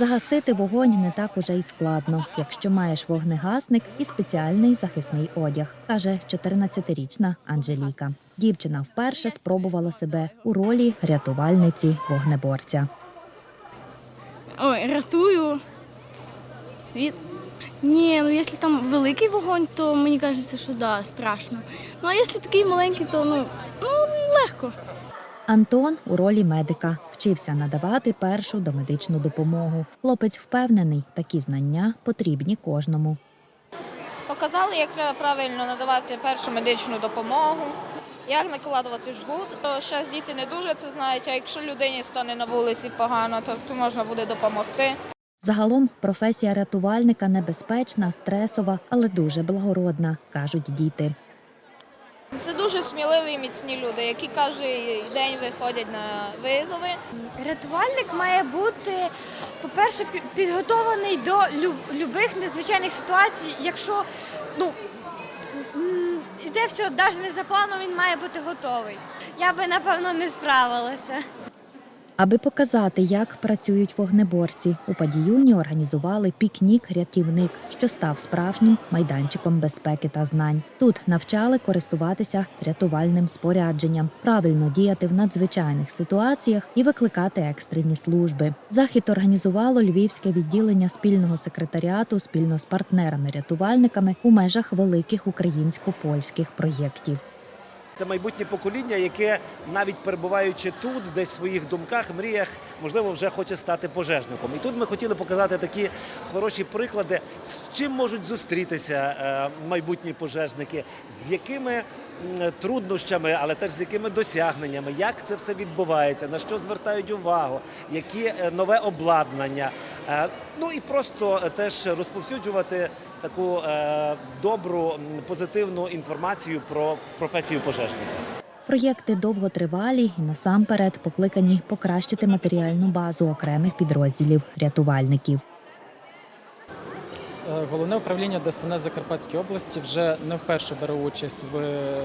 Загасити вогонь не так уже й складно, якщо маєш вогнегасник і спеціальний захисний одяг, каже 14-річна Анжеліка. Дівчина вперше спробувала себе у ролі рятувальниці вогнеборця. Ой, рятую світ. Ні, ну якщо там великий вогонь, то мені кажеться, що да, страшно. Ну а якщо такий маленький, то ну, ну легко. Антон у ролі медика вчився надавати першу домедичну допомогу. Хлопець впевнений, такі знання потрібні кожному. Показали, як треба правильно надавати першу медичну допомогу, як накладувати жгут. Зараз діти не дуже це знають, а якщо людині стане на вулиці погано, то можна буде допомогти. Загалом професія рятувальника небезпечна, стресова, але дуже благородна, кажуть діти. Це дуже сміливі і міцні люди, які кожен день виходять на визови. Рятувальник має бути, по-перше, пі- підготований до лю- любих незвичайних ситуацій. Якщо ну, йде все навіть не за планом, він має бути готовий. Я би, напевно, не справилася. Аби показати, як працюють вогнеборці, у Падіюні організували пікнік-рятівник, що став справжнім майданчиком безпеки та знань. Тут навчали користуватися рятувальним спорядженням, правильно діяти в надзвичайних ситуаціях і викликати екстрені служби. Захід організувало львівське відділення спільного секретаріату спільно з партнерами-рятувальниками у межах великих українсько-польських проєктів. Це майбутнє покоління, яке навіть перебуваючи тут, десь в своїх думках, мріях, можливо, вже хоче стати пожежником. І тут ми хотіли показати такі хороші приклади, з чим можуть зустрітися е, майбутні пожежники, з якими труднощами, але теж з якими досягненнями, як це все відбувається, на що звертають увагу, які е, нове обладнання. Е, Ну і просто теж розповсюджувати таку е, добру, позитивну інформацію про професію пожежника. Проєкти довготривалі і насамперед покликані покращити матеріальну базу окремих підрозділів рятувальників. Е, Головне управління ДСНС Закарпатської області вже не вперше бере участь в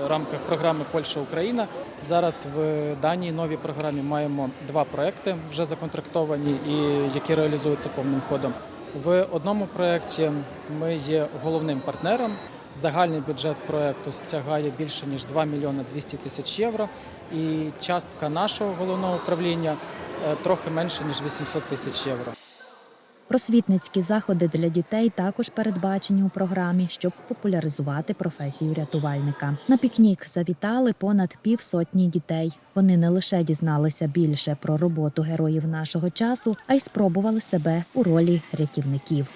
рамках програми Польща Україна. Зараз в даній новій програмі маємо два проекти, вже законтрактовані і які реалізуються повним ходом. В одному проєкті ми є головним партнером. Загальний бюджет проекту сягає більше ніж 2 мільйони 200 тисяч євро. І частка нашого головного управління е, трохи менше ніж 800 тисяч євро. Просвітницькі заходи для дітей також передбачені у програмі, щоб популяризувати професію рятувальника. На пікнік завітали понад півсотні дітей. Вони не лише дізналися більше про роботу героїв нашого часу, а й спробували себе у ролі рятівників.